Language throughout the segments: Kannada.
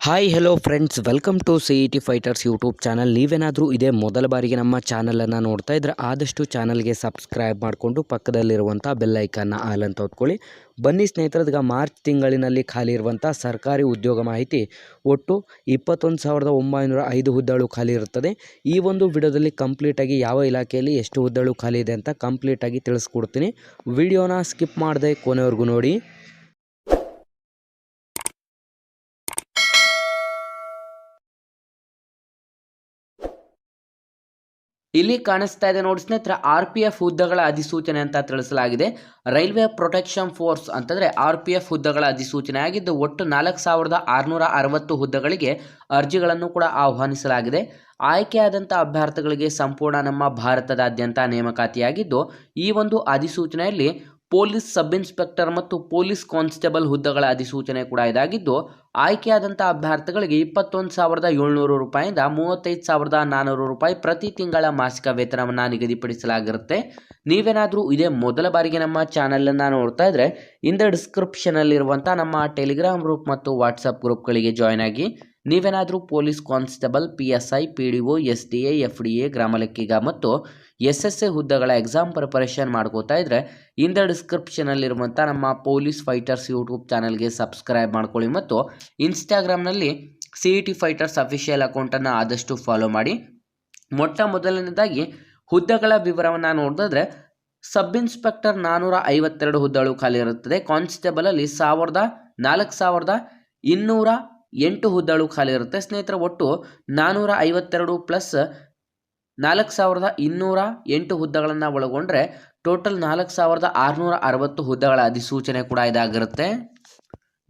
Hi hello friends welcome to C E T fighters YouTube channel ನೀವೇನಾದರೂ ಇದೇ ಮೊದಲ ಬಾರಿಗೆ ನಮ್ಮ ಚಾನಲನ್ನು ನೋಡ್ತಾ ಇದ್ದರೆ ಆದಷ್ಟು ಚಾನಲ್ಗೆ ಸಬ್ಸ್ಕ್ರೈಬ್ ಮಾಡಿಕೊಂಡು ಪಕ್ಕದಲ್ಲಿರುವಂಥ ಬೆಲ್ ಐಕನ್ನ ಆಲ್ ಅಂತ ಹೊತ್ಕೊಳ್ಳಿ ಬನ್ನಿ ಸ್ನೇಹಿತರದೀಗ ಮಾರ್ಚ್ ತಿಂಗಳಿನಲ್ಲಿ ಖಾಲಿ ಇರುವಂಥ ಸರ್ಕಾರಿ ಉದ್ಯೋಗ ಮಾಹಿತಿ. ಒಟ್ಟು ಇಪ್ಪತ್ತೊಂದು ಸಾವಿರದ ಒಂಬೈನೂರ ಐದು ಹುದ್ದೆಗಳು ಖಾಲಿ ಇರುತ್ತದೆ. ಈ ಒಂದು ವಿಡಿಯೋದಲ್ಲಿ ಕಂಪ್ಲೀಟಾಗಿ ಯಾವ ಇಲಾಖೆಯಲ್ಲಿ ಎಷ್ಟು ಹುದ್ದೆಗಳು ಖಾಲಿ ಇದೆ ಅಂತ ಕಂಪ್ಲೀಟಾಗಿ ತಿಳಿಸ್ಕೊಡ್ತೀನಿ. ವಿಡಿಯೋನ ಸ್ಕಿಪ್ ಮಾಡದೆ ಕೊನೆವರೆಗೂ ನೋಡಿ. ಇಲ್ಲಿ ಕಾಣಿಸ್ತಾ ಇದೆ ನೋಡಿ ಸ್ನೇಹಿತರೆ ಆರ್ ಪಿ ಎಫ್ ಹುದ್ದೆಗಳ ಅಧಿಸೂಚನೆ ಅಂತ ತಿಳಿಸಲಾಗಿದೆ. ರೈಲ್ವೆ ಪ್ರೊಟೆಕ್ಷನ್ ಫೋರ್ಸ್ ಅಂತಂದ್ರೆ ಆರ್ ಪಿ ಎಫ್ ಹುದ್ದೆಗಳ ಅಧಿಸೂಚನೆ ಆಗಿದ್ದು, ಒಟ್ಟು ನಾಲ್ಕು ಸಾವಿರದ ಆರುನೂರ ಅರವತ್ತು ಹುದ್ದೆಗಳಿಗೆ ಅರ್ಜಿಗಳನ್ನು ಕೂಡ ಆಹ್ವಾನಿಸಲಾಗಿದೆ. ಆಯ್ಕೆಯಾದಂಥ ಅಭ್ಯರ್ಥಿಗಳಿಗೆ ಸಂಪೂರ್ಣ ನಮ್ಮ ಭಾರತದಾದ್ಯಂತ ನೇಮಕಾತಿಯಾಗಿದ್ದು, ಈ ಒಂದು ಅಧಿಸೂಚನೆಯಲ್ಲಿ ಪೊಲೀಸ್ ಸಬ್ ಇನ್ಸ್ಪೆಕ್ಟರ್ ಮತ್ತು ಪೊಲೀಸ್ ಕಾನ್ಸ್ಟೇಬಲ್ ಹುದ್ದೆಗಳ ಅಧಿಸೂಚನೆ ಕೂಡ ಇದಾಗಿದ್ದು ಆಯ್ಕೆಯಾದಂಥ ಅಭ್ಯರ್ಥಿಗಳಿಗೆ ಇಪ್ಪತ್ತೊಂದು ಸಾವಿರದ ಏಳ್ನೂರು ರೂಪಾಯಿಂದ ಮೂವತ್ತೈದು ಸಾವಿರದ ನಾನ್ನೂರು ರೂಪಾಯಿ ಪ್ರತಿ ತಿಂಗಳ ಮಾಸಿಕ ವೇತನವನ್ನು ನಿಗದಿಪಡಿಸಲಾಗಿರುತ್ತೆ. ನೀವೇನಾದರೂ ಇದೇ ಮೊದಲ ಬಾರಿಗೆ ನಮ್ಮ ಚಾನಲನ್ನು ನೋಡ್ತಾ ಇದ್ದರೆ ಇಂದ ಡಿಸ್ಕ್ರಿಪ್ಷನಲ್ಲಿರುವಂಥ ನಮ್ಮ ಟೆಲಿಗ್ರಾಮ್ ಗ್ರೂಪ್ ಮತ್ತು ವಾಟ್ಸಪ್ ಗ್ರೂಪ್ಗಳಿಗೆ ಜಾಯ್ನ್ ಆಗಿ ನೀವೇನಾದರೂ police constable, P S I, P D O, S D A, F D A ಗ್ರಾಮ ಲೆಕ್ಕಿಗ ಮತ್ತು ಎಸ್ ಎಸ್ ಎ ಹುದ್ದೆಗಳ ಎಕ್ಸಾಮ್ ಪ್ರಿಪರೇಷನ್ ಮಾಡ್ಕೋತಾ ಇದ್ದರೆ ಇಂದ ಡಿಸ್ಕ್ರಿಪ್ಷನಲ್ಲಿರುವಂಥ ನಮ್ಮ ಪೊಲೀಸ್ ಫೈಟರ್ಸ್ ಯೂಟ್ಯೂಬ್ ಚಾನಲ್ಗೆ ಸಬ್ಸ್ಕ್ರೈಬ್ ಮಾಡ್ಕೊಳ್ಳಿ ಮತ್ತು ಇನ್ಸ್ಟಾಗ್ರಾಮ್ನಲ್ಲಿ C E T fighters official ಅಕೌಂಟನ್ನು ಆದಷ್ಟು ಫಾಲೋ ಮಾಡಿ. ಮೊಟ್ಟ ಮೊದಲನೇದಾಗಿ ಹುದ್ದೆಗಳ ವಿವರವನ್ನು ನೋಡಿದ್ರೆ ಸಬ್ ಇನ್ಸ್ಪೆಕ್ಟರ್ ನಾನ್ನೂರ ಐವತ್ತೆರಡು ಹುದ್ದೆಗಳು ಖಾಲಿ ಇರುತ್ತದೆ. ಕಾನ್ಸ್ಟೇಬಲಲ್ಲಿ ಸಾವಿರದ ನಾಲ್ಕು ಸಾವಿರದ ಇನ್ನೂರ ಎಂಟು ಹುದ್ದೆಗಳು ಖಾಲಿ ಇರುತ್ತೆ. ಸ್ನೇಹಿತರ, ಒಟ್ಟು ನಾನ್ನೂರ ಐವತ್ತೆರಡು ಪ್ಲಸ್ ನಾಲ್ಕು ಸಾವಿರದ ಇನ್ನೂರ ಎಂಟು ಹುದ್ದೆಗಳನ್ನು ಒಳಗೊಂಡ್ರೆ ಟೋಟಲ್ ನಾಲ್ಕು ಸಾವಿರದ ಆರುನೂರ ಅರವತ್ತು ಹುದ್ದೆಗಳ ಅಧಿಸೂಚನೆ ಕೂಡ ಇದಾಗಿರುತ್ತೆ.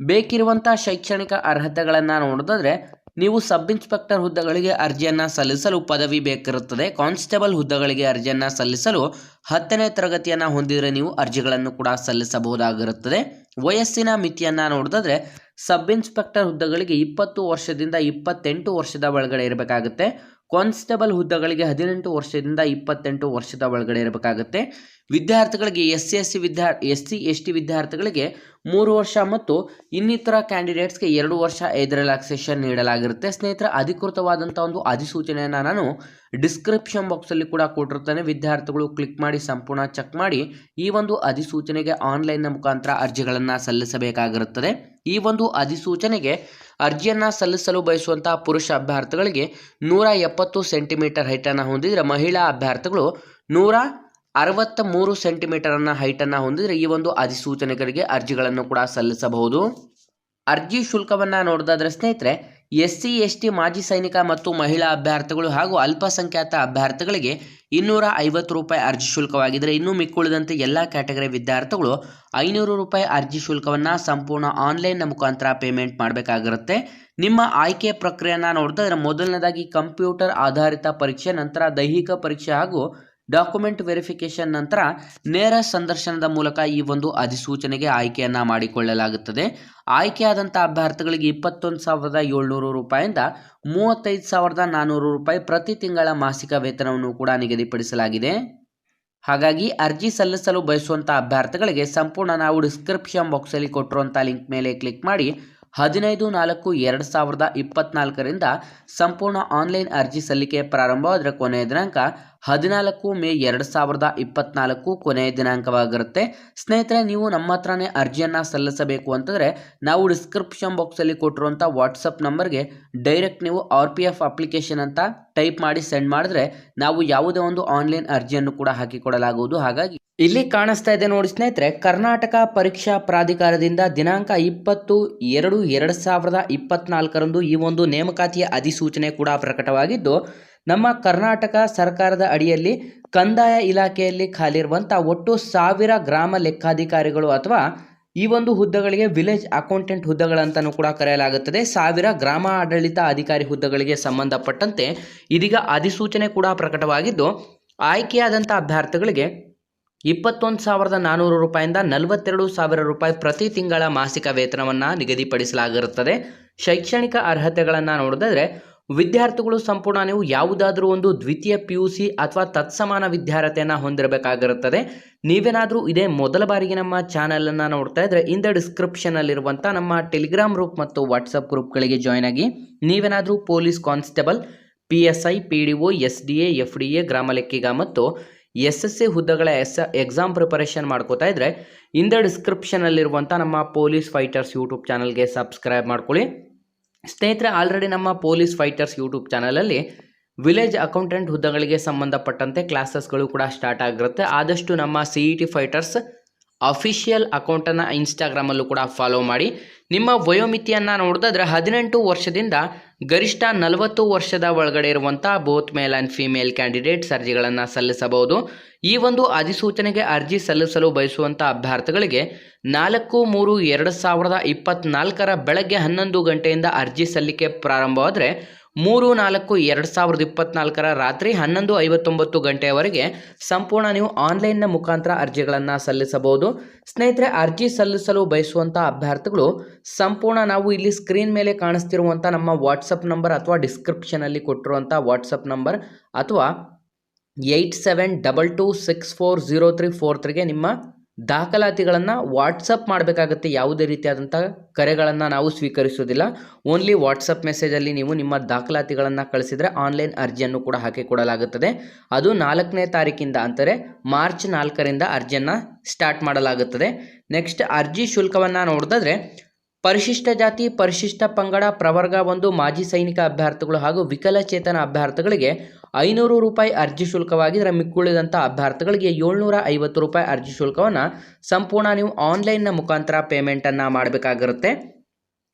ಬೇಕಿರುವಂಥ ಶೈಕ್ಷಣಿಕ ಅರ್ಹತೆಗಳನ್ನು ನೋಡೋದಾದರೆ ನೀವು ಸಬ್ ಇನ್ಸ್ಪೆಕ್ಟರ್ ಹುದ್ದೆಗಳಿಗೆ ಅರ್ಜಿಯನ್ನು ಸಲ್ಲಿಸಲು ಪದವಿ ಬೇಕಿರುತ್ತದೆ. ಕಾನ್ಸ್ಟೇಬಲ್ ಹುದ್ದೆಗಳಿಗೆ ಅರ್ಜಿಯನ್ನು ಸಲ್ಲಿಸಲು ಹತ್ತನೇ ತರಗತಿಯನ್ನು ಹೊಂದಿದರೆ ನೀವು ಅರ್ಜಿಗಳನ್ನು ಕೂಡ ಸಲ್ಲಿಸಬಹುದಾಗಿರುತ್ತದೆ. ವಯಸ್ಸಿನ ಮಿತಿಯನ್ನು ನೋಡಿದ್ರೆ ಸಬ್ ಇನ್ಸ್ಪೆಕ್ಟರ್ ಹುದ್ದೆಗಳಿಗೆ ಇಪ್ಪತ್ತು ವರ್ಷದಿಂದ ಇಪ್ಪತ್ತೆಂಟು ವರ್ಷದ ಒಳಗಡೆ ಇರಬೇಕಾಗುತ್ತೆ. ಕಾನ್ಸ್ಟೇಬಲ್ ಹುದ್ದೆಗಳಿಗೆ ಹದಿನೆಂಟು ವರ್ಷದಿಂದ ಇಪ್ಪತ್ತೆಂಟು ವರ್ಷದ ಒಳಗಡೆ ಇರಬೇಕಾಗುತ್ತೆ. ವಿದ್ಯಾರ್ಥಿಗಳಿಗೆ ಎಸ್ ಸಿ ಎಸ್ ಸಿ ವಿದ್ಯಾ ಎಸ್ ಸಿ ಎಸ್ ಟಿ ವಿದ್ಯಾರ್ಥಿಗಳಿಗೆ ಮೂರು ವರ್ಷ ಮತ್ತು ಇನ್ನಿತರ ಕ್ಯಾಂಡಿಡೇಟ್ಸ್ಗೆ ಎರಡು ವರ್ಷ ಎದ್ ರಿಲ್ಯಾಕ್ಸೇಷನ್ ನೀಡಲಾಗಿರುತ್ತೆ. ಸ್ನೇಹಿತರ, ಅಧಿಕೃತವಾದಂಥ ಒಂದು ಅಧಿಸೂಚನೆಯನ್ನು ನಾನು ಡಿಸ್ಕ್ರಿಪ್ಷನ್ ಬಾಕ್ಸಲ್ಲಿ ಕೂಡ ಕೊಟ್ಟಿರ್ತೇನೆ ವಿದ್ಯಾರ್ಥಿಗಳು ಕ್ಲಿಕ್ ಮಾಡಿ ಸಂಪೂರ್ಣ ಚೆಕ್ ಮಾಡಿ ಈ ಒಂದು ಅಧಿಸೂಚನೆಗೆ ಆನ್ಲೈನ್ನ ಮುಖಾಂತರ ಅರ್ಜಿಗಳನ್ನು ಸಲ್ಲಿಸಬೇಕಾಗಿರುತ್ತದೆ. ಈ ಒಂದು ಅಧಿಸೂಚನೆಗೆ ಅರ್ಜಿಯನ್ನು ಸಲ್ಲಿಸಲು ಬಯಸುವಂತಹ ಪುರುಷ ಅಭ್ಯರ್ಥಿಗಳಿಗೆ ನೂರ ಎಪ್ಪತ್ತು ಸೆಂಟಿಮೀಟರ್ ಹೈಟನ್ನು ಹೊಂದಿದರೆ ಮಹಿಳಾ ಅಭ್ಯರ್ಥಿಗಳು ನೂರ ಅರವತ್ತ ಮೂರು ಸೆಂಟಿಮೀಟರನ್ನು ಹೈಟನ್ನು ಹೊಂದಿದರೆ ಈ ಒಂದು ಅಧಿಸೂಚನೆಗಳಿಗೆ ಅರ್ಜಿಗಳನ್ನು ಕೂಡ ಸಲ್ಲಿಸಬಹುದು. ಅರ್ಜಿ ಶುಲ್ಕವನ್ನು ನೋಡೋದಾದರೆ ಸ್ನೇಹಿತರೆ ಎಸ್ ಸಿ ಎಸ್ ಟಿ ಮಾಜಿ ಸೈನಿಕ ಮತ್ತು ಮಹಿಳಾ ಅಭ್ಯರ್ಥಿಗಳು ಹಾಗೂ ಅಲ್ಪಸಂಖ್ಯಾತ ಅಭ್ಯರ್ಥಿಗಳಿಗೆ ಇನ್ನೂರ ಐವತ್ತು ರೂಪಾಯಿ ಅರ್ಜಿ ಶುಲ್ಕವಾಗಿದ್ದರೆ ಇನ್ನು ಮಿಕ್ಕುಳಿದಂತೆ ಎಲ್ಲ ಕ್ಯಾಟಗರಿ ವಿದ್ಯಾರ್ಥಿಗಳು ಐನೂರು ರೂಪಾಯಿ ಅರ್ಜಿ ಶುಲ್ಕವನ್ನು ಸಂಪೂರ್ಣ ಆನ್ಲೈನ್ನ ಮುಖಾಂತರ ಪೇಮೆಂಟ್ ಮಾಡಬೇಕಾಗಿರುತ್ತೆ. ನಿಮ್ಮ ಆಯ್ಕೆ ಪ್ರಕ್ರಿಯೆಯನ್ನು ಇದ್ರೆ ಮೊದಲನೇದಾಗಿ ಕಂಪ್ಯೂಟರ್ ಆಧಾರಿತ ಪರೀಕ್ಷೆ, ನಂತರ ದೈಹಿಕ ಪರೀಕ್ಷೆ ಹಾಗೂ ಡಾಕ್ಯುಮೆಂಟ್ ವೆರಿಫಿಕೇಷನ್ ನಂತರ ನೇರ ಸಂದರ್ಶನದ ಮೂಲಕ ಈ ಒಂದು ಅಧಿಸೂಚನೆಗೆ ಆಯ್ಕೆಯನ್ನು ಮಾಡಿಕೊಳ್ಳಲಾಗುತ್ತದೆ. ಆಯ್ಕೆಯಾದಂಥ ಅಭ್ಯರ್ಥಿಗಳಿಗೆ ಇಪ್ಪತ್ತೊಂದು ಸಾವಿರದ ಏಳ್ನೂರು ರೂಪಾಯಿಂದ ಮೂವತ್ತೈದು ಸಾವಿರದ ನಾನ್ನೂರು ರೂಪಾಯಿ ಪ್ರತಿ ತಿಂಗಳ ಮಾಸಿಕ ವೇತನವನ್ನು ಕೂಡ ನಿಗದಿಪಡಿಸಲಾಗಿದೆ. ಹಾಗಾಗಿ ಅರ್ಜಿ ಸಲ್ಲಿಸಲು ಬಯಸುವಂಥ ಅಭ್ಯರ್ಥಿಗಳಿಗೆ ಸಂಪೂರ್ಣ ನಾವು ಡಿಸ್ಕ್ರಿಪ್ಷನ್ ಬಾಕ್ಸಲ್ಲಿ ಕೊಟ್ಟಿರುವಂಥ ಲಿಂಕ್ ಮೇಲೆ ಕ್ಲಿಕ್ ಮಾಡಿ ಹದಿನೈದು ನಾಲ್ಕು ಎರಡು ಸಾವಿರದ ಇಪ್ಪತ್ನಾಲ್ಕರಿಂದ ಸಂಪೂರ್ಣ ಆನ್ಲೈನ್ ಅರ್ಜಿ ಸಲ್ಲಿಕೆ ಪ್ರಾರಂಭವಾದರೆ ಕೊನೆಯ ದಿನಾಂಕ ಹದಿನಾಲ್ಕು ಮೇ ಎರಡು ಸಾವಿರದ ಇಪ್ಪತ್ನಾಲ್ಕು ಕೊನೆಯ ದಿನಾಂಕವಾಗಿರುತ್ತೆ. ಸ್ನೇಹಿತರೆ, ನೀವು ನಮ್ಮ ಹತ್ರನೇ ಅರ್ಜಿಯನ್ನು ಸಲ್ಲಿಸಬೇಕು ಅಂತಂದರೆ ನಾವು ಡಿಸ್ಕ್ರಿಪ್ಷನ್ ಬಾಕ್ಸಲ್ಲಿ ಕೊಟ್ಟಿರುವಂಥ ವಾಟ್ಸಪ್ ನಂಬರ್ಗೆ ಡೈರೆಕ್ಟ್ ನೀವು ಆರ್ ಪಿ ಎಫ್ ಅಪ್ಲಿಕೇಶನ್ ಅಂತ ಟೈಪ್ ಮಾಡಿ ಸೆಂಡ್ ಮಾಡಿದ್ರೆ ನಾವು ಯಾವುದೇ ಒಂದು ಆನ್ಲೈನ್ ಅರ್ಜಿಯನ್ನು ಕೂಡ ಹಾಕಿಕೊಡಲಾಗುವುದು. ಹಾಗಾಗಿ ಇಲ್ಲಿ ಕಾಣಿಸ್ತಾ ಇದೆ ನೋಡಿ ಸ್ನೇಹಿತರೆ, ಕರ್ನಾಟಕ ಪರೀಕ್ಷಾ ಪ್ರಾಧಿಕಾರದಿಂದ ದಿನಾಂಕ ಇಪ್ಪತ್ತು ಎರಡು ಎರಡು ಸಾವಿರದ ಇಪ್ಪತ್ನಾಲ್ಕರಂದು ಈ ಒಂದು ನೇಮಕಾತಿಯ ಅಧಿಸೂಚನೆ ಕೂಡ ಪ್ರಕಟವಾಗಿದ್ದು, ನಮ್ಮ ಕರ್ನಾಟಕ ಸರ್ಕಾರದ ಅಡಿಯಲ್ಲಿ ಕಂದಾಯ ಇಲಾಖೆಯಲ್ಲಿ ಖಾಲಿರುವಂಥ ಒಟ್ಟು ಸಾವಿರ ಗ್ರಾಮ ಲೆಕ್ಕಾಧಿಕಾರಿಗಳು ಅಥವಾ ಈ ಒಂದು ಹುದ್ದೆಗಳಿಗೆ ವಿಲೇಜ್ ಅಕೌಂಟೆಂಟ್ ಹುದ್ದೆಗಳಂತಲೂ ಕೂಡ ಕರೆಯಲಾಗುತ್ತದೆ. ಸಾವಿರ ಗ್ರಾಮ ಆಡಳಿತ ಅಧಿಕಾರಿ ಹುದ್ದೆಗಳಿಗೆ ಸಂಬಂಧಪಟ್ಟಂತೆ ಇದೀಗ ಅಧಿಸೂಚನೆ ಕೂಡ ಪ್ರಕಟವಾಗಿದ್ದು ಆಯ್ಕೆಯಾದಂಥ ಅಭ್ಯರ್ಥಿಗಳಿಗೆ ಇಪ್ಪತ್ತೊಂದು ಸಾವಿರದ ನಾನ್ನೂರು ರೂಪಾಯಿಂದ ನಲವತ್ತೆರಡು ಸಾವಿರ ರೂಪಾಯಿ ಪ್ರತಿ ತಿಂಗಳ ಮಾಸಿಕ ವೇತನವನ್ನು ನಿಗದಿಪಡಿಸಲಾಗಿರುತ್ತದೆ. ಶೈಕ್ಷಣಿಕ ಅರ್ಹತೆಗಳನ್ನು ನೋಡಿದ್ರೆ ವಿದ್ಯಾರ್ಥಿಗಳು ಸಂಪೂರ್ಣ ನೀವು ಯಾವುದಾದ್ರೂ ಒಂದು ದ್ವಿತೀಯ ಪಿ ಯು ಸಿ ಅಥವಾ ತತ್ಸಮಾನ ವಿದ್ಯಾರ್ಹತೆಯನ್ನು ಹೊಂದಿರಬೇಕಾಗಿರುತ್ತದೆ. ನೀವೇನಾದರೂ ಇದೇ ಮೊದಲ ಬಾರಿಗೆ ನಮ್ಮ ಚಾನಲನ್ನು ನೋಡ್ತಾ ಇದ್ದರೆ ಇಂದ ಡಿಸ್ಕ್ರಿಪ್ಷನಲ್ಲಿರುವಂಥ ನಮ್ಮ ಟೆಲಿಗ್ರಾಮ್ ಗ್ರೂಪ್ ಮತ್ತು ವಾಟ್ಸಪ್ ಗ್ರೂಪ್ಗಳಿಗೆ ಜಾಯ್ನ್ ಆಗಿ, ನೀವೇನಾದರೂ police constable P S I P D O S D A F D A ಗ್ರಾಮ ಲೆಕ್ಕಿಗ ಮತ್ತು ಎಸ್ ಎಸ್ ಸಿ ಹುದ್ದೆಗಳ ಎಸ್ ಎಕ್ಸಾಮ್ ಪ್ರಿಪರೇಷನ್ ಮಾಡ್ಕೋತಾ ಇದ್ದರೆ ಇಂದ ಡಿಸ್ಕ್ರಿಪ್ಷನಲ್ಲಿರುವಂಥ ನಮ್ಮ ಪೊಲೀಸ್ ಫೈಟರ್ಸ್ ಯೂಟ್ಯೂಬ್ ಚಾನಲ್ಗೆ ಸಬ್ಸ್ಕ್ರೈಬ್ ಮಾಡ್ಕೊಳ್ಳಿ. ಸ್ನೇಹಿತರೆ ಆಲ್ರೆಡಿ ನಮ್ಮ ಪೊಲೀಸ್ ಫೈಟರ್ಸ್ ಯೂಟ್ಯೂಬ್ ಚಾನಲಲ್ಲಿ ವಿಲೇಜ್ ಅಕೌಂಟೆಂಟ್ ಹುದ್ದೆಗಳಿಗೆ ಸಂಬಂಧಪಟ್ಟಂತೆ ಕ್ಲಾಸಸ್ಗಳು ಕೂಡ ಸ್ಟಾರ್ಟ್ ಆಗಿರುತ್ತೆ. ಆದಷ್ಟು ನಮ್ಮ C E T fighters official ಅಕೌಂಟನ್ನು ಇನ್ಸ್ಟಾಗ್ರಾಮಲ್ಲೂ ಕೂಡ ಫಾಲೋ ಮಾಡಿ. ನಿಮ್ಮ ವಯೋಮಿತಿಯನ್ನು ನೋಡಿದ್ರೆ ಹದಿನೆಂಟು ವರ್ಷದಿಂದ ಗರಿಷ್ಠ ನಲವತ್ತು ವರ್ಷದ ಒಳಗಡೆ ಇರುವಂತಹ both male and female candidate ಅರ್ಜಿಗಳನ್ನು ಸಲ್ಲಿಸಬಹುದು. ಈ ಒಂದು ಅಧಿಸೂಚನೆಗೆ ಅರ್ಜಿ ಸಲ್ಲಿಸಲು ಬಯಸುವಂಥ ಅಭ್ಯರ್ಥಿಗಳಿಗೆ ನಾಲ್ಕು ಮೂರು ಎರಡು ಸಾವಿರದ ಇಪ್ಪತ್ನಾಲ್ಕರ ಬೆಳಗ್ಗೆ ಹನ್ನೊಂದು ಗಂಟೆಯಿಂದ ಅರ್ಜಿ ಸಲ್ಲಿಕೆ ಪ್ರಾರಂಭವಾದರೆ ಮೂರು, ನಾಲ್ಕು, ಎರಡು ಸಾವಿರದ ಇಪ್ಪತ್ನಾಲ್ಕರ ರಾತ್ರಿ ಹನ್ನೊಂದು ಐವತ್ತೊಂಬತ್ತು ಗಂಟೆಯವರೆಗೆ ಸಂಪೂರ್ಣ ನೀವು ಆನ್ಲೈನ್ನ ಮುಖಾಂತರ ಅರ್ಜಿಗಳನ್ನು ಸಲ್ಲಿಸಬಹುದು. ಸ್ನೇಹಿತರೆ, ಅರ್ಜಿ ಸಲ್ಲಿಸಲು ಬಯಸುವಂಥ ಅಭ್ಯರ್ಥಿಗಳು ಸಂಪೂರ್ಣ ನಾವು ಇಲ್ಲಿ ಸ್ಕ್ರೀನ್ ಮೇಲೆ ಕಾಣಿಸ್ತಿರುವಂಥ ನಮ್ಮ ವಾಟ್ಸಪ್ ನಂಬರ್ ಅಥವಾ ಡಿಸ್ಕ್ರಿಪ್ಷನಲ್ಲಿ ಕೊಟ್ಟಿರುವಂಥ ವಾಟ್ಸಪ್ ನಂಬರ್ ಅಥವಾ eight seven double two six four zero three four ತ್ರೀಗೆ ನಿಮ್ಮ ದಾಖಲಾತಿಗಳನ್ನು ವಾಟ್ಸಪ್ ಮಾಡಬೇಕಾಗುತ್ತೆ. ಯಾವುದೇ ರೀತಿಯಾದಂಥ ಕರೆಗಳನ್ನು ನಾವು ಸ್ವೀಕರಿಸೋದಿಲ್ಲ ಓನ್ಲಿ ವಾಟ್ಸಪ್ ಮೆಸೇಜಲ್ಲಿ ನೀವು ನಿಮ್ಮ ದಾಖಲಾತಿಗಳನ್ನು ಕಳಿಸಿದರೆ ಆನ್ಲೈನ್ ಅರ್ಜಿಯನ್ನು ಕೂಡ ಹಾಕಿಕೊಡಲಾಗುತ್ತದೆ ಅದು ನಾಲ್ಕನೇ ತಾರೀಕಿಂದ ಅಂದರೆ ಮಾರ್ಚ್ ನಾಲ್ಕರಿಂದ ಅರ್ಜಿಯನ್ನು ಸ್ಟಾರ್ಟ್ ಮಾಡಲಾಗುತ್ತದೆ. ನೆಕ್ಸ್ಟ್ ಅರ್ಜಿ ಶುಲ್ಕವನ್ನು ನೋಡಿದ್ರೆ ಪರಿಶಿಷ್ಟ ಜಾತಿ, ಪರಿಶಿಷ್ಟ ಪಂಗಡ, ಪ್ರವರ್ಗ ಒಂದು ಮಾಜಿ ಸೈನಿಕ ಅಭ್ಯರ್ಥಿಗಳು ಹಾಗೂ ವಿಕಲಚೇತನ ಅಭ್ಯರ್ಥಿಗಳಿಗೆ ಐನೂರು ರೂಪಾಯಿ ಅರ್ಜಿ ಶುಲ್ಕವಾಗಿದ್ದರೆ ಮಿಕ್ಕುಳಿದಂಥ ಅಭ್ಯರ್ಥಿಗಳಿಗೆ ಏಳ್ನೂರ ಐವತ್ತು ರೂಪಾಯಿ ಅರ್ಜಿ ಶುಲ್ಕವನ್ನು ಸಂಪೂರ್ಣ ನೀವು ಆನ್ಲೈನ್ನ ಮುಖಾಂತರ ಪೇಮೆಂಟನ್ನು ಮಾಡಬೇಕಾಗಿರುತ್ತೆ.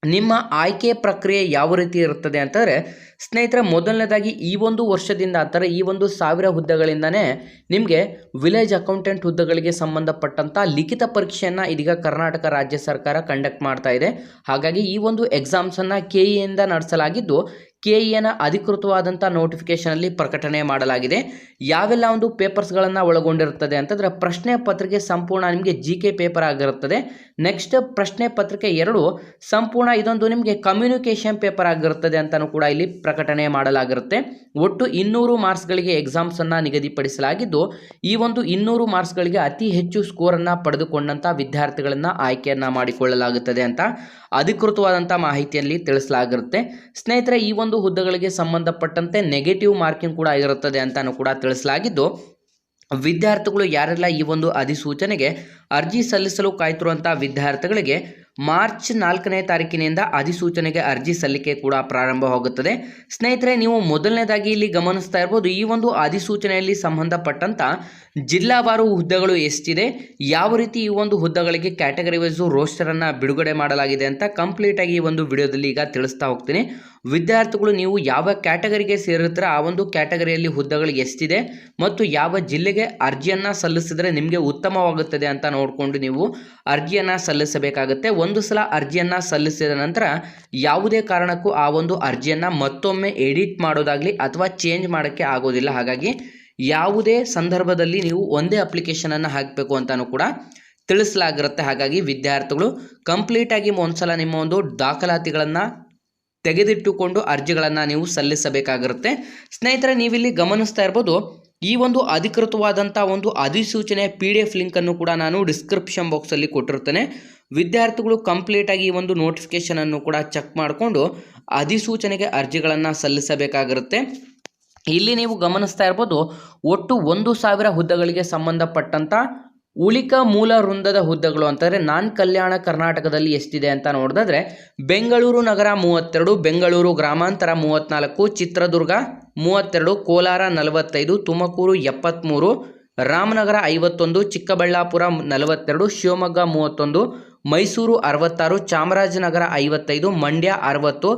ನಿಮ್ಮ ಆಯ್ಕೆ ಪ್ರಕ್ರಿಯೆ ಯಾವ ರೀತಿ ಇರುತ್ತದೆ ಅಂತಂದರೆ, ಸ್ನೇಹಿತರೆ, ಮೊದಲನೇದಾಗಿ ಈ ಒಂದು ವರ್ಷದಿಂದ ಅಂತಾರೆ ಈ ಒಂದು ಸಾವಿರ ಹುದ್ದೆಗಳಿಂದನೇ ನಿಮಗೆ ವಿಲೇಜ್ ಅಕೌಂಟೆಂಟ್ ಹುದ್ದೆಗಳಿಗೆ ಸಂಬಂಧಪಟ್ಟಂಥ ಲಿಖಿತ ಪರೀಕ್ಷೆಯನ್ನು ಇದೀಗ ಕರ್ನಾಟಕ ರಾಜ್ಯ ಸರ್ಕಾರ ಕಂಡಕ್ಟ್ ಮಾಡ್ತಾ ಇದೆ. ಹಾಗಾಗಿ ಈ ಒಂದು ಎಕ್ಸಾಮ್ಸನ್ನು ಕೆ ಇಯಿಂದ ನಡೆಸಲಾಗಿದ್ದು ಕೆ ಇನ ಅಧಿಕೃತವಾದಂಥ ನೋಟಿಫಿಕೇಷನಲ್ಲಿ ಪ್ರಕಟಣೆ ಮಾಡಲಾಗಿದೆ. ಯಾವೆಲ್ಲ ಒಂದು ಪೇಪರ್ಸ್ಗಳನ್ನು ಒಳಗೊಂಡಿರುತ್ತದೆ ಅಂತಂದರೆ ಪ್ರಶ್ನೆ ಪತ್ರಿಕೆ ಸಂಪೂರ್ಣ ನಿಮಗೆ ಜಿ ಕೆ ಪೇಪರ್ ಆಗಿರುತ್ತದೆ. ನೆಕ್ಸ್ಟ್ ಪ್ರಶ್ನೆ ಪತ್ರಿಕೆ ಎರಡು ಸಂಪೂರ್ಣ ಇದೊಂದು ನಿಮಗೆ ಕಮ್ಯುನಿಕೇಷನ್ ಪೇಪರ್ ಆಗಿರುತ್ತದೆ ಅಂತಲೂ ಕೂಡ ಇಲ್ಲಿ ಪ್ರಕಟಣೆ ಮಾಡಲಾಗಿರುತ್ತೆ. ಒಟ್ಟು ಇನ್ನೂರು ಮಾರ್ಕ್ಸ್ಗಳಿಗೆ ಎಕ್ಸಾಮ್ಸನ್ನು ನಿಗದಿಪಡಿಸಲಾಗಿದ್ದು, ಈ ಒಂದು ಇನ್ನೂರು ಮಾರ್ಕ್ಸ್ಗಳಿಗೆ ಅತಿ ಹೆಚ್ಚು ಸ್ಕೋರನ್ನು ಪಡೆದುಕೊಂಡಂಥ ವಿದ್ಯಾರ್ಥಿಗಳನ್ನು ಆಯ್ಕೆಯನ್ನು ಮಾಡಿಕೊಳ್ಳಲಾಗುತ್ತದೆ ಅಂತ ಅಧಿಕೃತವಾದಂಥ ಮಾಹಿತಿಯಲ್ಲಿ ತಿಳಿಸಲಾಗಿರುತ್ತೆ. ಸ್ನೇಹಿತರೆ, ಈ ಒಂದು ಹುದ್ದೆಗಳಿಗೆ ಸಂಬಂಧಪಟ್ಟಂತೆ ನೆಗೆಟಿವ್ ಮಾರ್ಕಿಂಗ್ ಕೂಡ ಇರುತ್ತದೆ ಅಂತಲೂ ಕೂಡ ತಿಳಿಸಲಾಗಿದ್ದು, ವಿದ್ಯಾರ್ಥಿಗಳು ಯಾರೆಲ್ಲ ಈ ಒಂದು ಅಧಿಸೂಚನೆಗೆ ಅರ್ಜಿ ಸಲ್ಲಿಸಲು ಕಾಯ್ತಿರುವಂಥ ವಿದ್ಯಾರ್ಥಿಗಳಿಗೆ ಮಾರ್ಚ್ ನಾಲ್ಕನೇ ತಾರೀಕಿನಿಂದ ಅಧಿಸೂಚನೆಗೆ ಅರ್ಜಿ ಸಲ್ಲಿಕೆ ಕೂಡ ಪ್ರಾರಂಭವಾಗುತ್ತದೆ ಸ್ನೇಹಿತರೆ, ನೀವು ಮೊದಲನೇದಾಗಿ ಇಲ್ಲಿ ಗಮನಿಸ್ತಾ ಇರ್ಬೋದು, ಈ ಒಂದು ಅಧಿಸೂಚನೆಯಲ್ಲಿ ಸಂಬಂಧಪಟ್ಟಂತ ಜಿಲ್ಲಾವಾರು ಹುದ್ದೆಗಳು ಎಷ್ಟಿದೆ, ಯಾವ ರೀತಿ ಈ ಒಂದು ಹುದ್ದೆಗಳಿಗೆ ಕ್ಯಾಟಗರಿ ವೈಸು ರೋಸ್ಟರನ್ನು ಬಿಡುಗಡೆ ಮಾಡಲಾಗಿದೆ ಅಂತ ಕಂಪ್ಲೀಟಾಗಿ ಈ ಒಂದು ವಿಡಿಯೋದಲ್ಲಿ ಈಗ ತಿಳಿಸ್ತಾ ಹೋಗ್ತೀನಿ. ವಿದ್ಯಾರ್ಥಿಗಳು, ನೀವು ಯಾವ ಕ್ಯಾಟಗರಿಗೆ ಸೇರಿರ್ತೀರ, ಆ ಒಂದು ಕ್ಯಾಟಗರಿಯಲ್ಲಿ ಹುದ್ದೆಗಳು ಎಷ್ಟಿದೆ ಮತ್ತು ಯಾವ ಜಿಲ್ಲೆಗೆ ಅರ್ಜಿಯನ್ನು ಸಲ್ಲಿಸಿದರೆ ನಿಮಗೆ ಉತ್ತಮವಾಗುತ್ತದೆ ಅಂತ ನೋಡಿಕೊಂಡು ನೀವು ಅರ್ಜಿಯನ್ನು ಸಲ್ಲಿಸಬೇಕಾಗುತ್ತೆ. ಒಂದು ಸಲ ಅರ್ಜಿಯನ್ನು ಸಲ್ಲಿಸಿದ ನಂತರ ಯಾವುದೇ ಕಾರಣಕ್ಕೂ ಆ ಒಂದು ಅರ್ಜಿಯನ್ನು ಮತ್ತೊಮ್ಮೆ ಎಡಿಟ್ ಮಾಡೋದಾಗಲಿ ಅಥವಾ ಚೇಂಜ್ ಮಾಡೋಕ್ಕೆ ಆಗೋದಿಲ್ಲ. ಹಾಗಾಗಿ ಯಾವುದೇ ಸಂದರ್ಭದಲ್ಲಿ ನೀವು ಒಂದೇ ಅಪ್ಲಿಕೇಶನನ್ನು ಹಾಕಬೇಕು ಅಂತಲೂ ಕೂಡ ತಿಳಿಸಲಾಗಿರುತ್ತೆ. ಹಾಗಾಗಿ ವಿದ್ಯಾರ್ಥಿಗಳು ಕಂಪ್ಲೀಟಾಗಿ ಒಂದ್ಸಲ ನಿಮ್ಮ ಒಂದು ದಾಖಲಾತಿಗಳನ್ನು ತೆಗೆದಿಟ್ಟುಕೊಂಡು ಅರ್ಜಿಗಳನ್ನು ನೀವು ಸಲ್ಲಿಸಬೇಕಾಗಿರುತ್ತೆ. ಸ್ನೇಹಿತರೆ, ನೀವಿಲ್ಲಿ ಗಮನಿಸ್ತಾ ಇರ್ಬೋದು ಈ ಒಂದು ಅಧಿಕೃತವಾದಂಥ ಒಂದು ಅಧಿಸೂಚನೆ ಪಿ ಡಿ ಎಫ್ ಲಿಂಕನ್ನು ಕೂಡ ನಾನು ಡಿಸ್ಕ್ರಿಪ್ಷನ್ ಬಾಕ್ಸಲ್ಲಿ ಕೊಟ್ಟಿರ್ತೇನೆ ವಿದ್ಯಾರ್ಥಿಗಳು ಕಂಪ್ಲೀಟಾಗಿ ಈ ಒಂದು ನೋಟಿಫಿಕೇಷನನ್ನು ಕೂಡ ಚೆಕ್ ಮಾಡಿಕೊಂಡು ಅಧಿಸೂಚನೆಗೆ ಅರ್ಜಿಗಳನ್ನು ಸಲ್ಲಿಸಬೇಕಾಗಿರುತ್ತೆ. ಇಲ್ಲಿ ನೀವು ಗಮನಿಸ್ತಾ ಇರ್ಬೋದು, ಒಟ್ಟು ಒಂದು ಸಾವಿರ ಹುದ್ದೆಗಳಿಗೆ ಸಂಬಂಧಪಟ್ಟಂಥ ಉಳಿಕ ಮೂಲ ವೃಂದದ ಹುದ್ದೆಗಳು ಅಂತಂದರೆ ನಾನ್ ಕಲ್ಯಾಣ ಕರ್ನಾಟಕದಲ್ಲಿ ಎಷ್ಟಿದೆ ಅಂತ ನೋಡಿದ್ರೆ ಬೆಂಗಳೂರು ನಗರ ಮೂವತ್ತೆರಡು, ಬೆಂಗಳೂರು ಗ್ರಾಮಾಂತರ ಮೂವತ್ತ್ನಾಲ್ಕು ಚಿತ್ರದುರ್ಗ ಮೂವತ್ತೆರಡು, ಕೋಲಾರ ನಲವತ್ತೈದು, ತುಮಕೂರು ಎಪ್ಪತ್ತ್ಮೂರು ರಾಮನಗರ ಐವತ್ತೊಂದು, ಚಿಕ್ಕಬಳ್ಳಾಪುರ ನಲವತ್ತೆರಡು, ಶಿವಮೊಗ್ಗ ಮೂವತ್ತೊಂದು, ಮೈಸೂರು ಅರವತ್ತಾರು, ಚಾಮರಾಜನಗರ ಐವತ್ತೈದು, ಮಂಡ್ಯ ಅರವತ್ತು,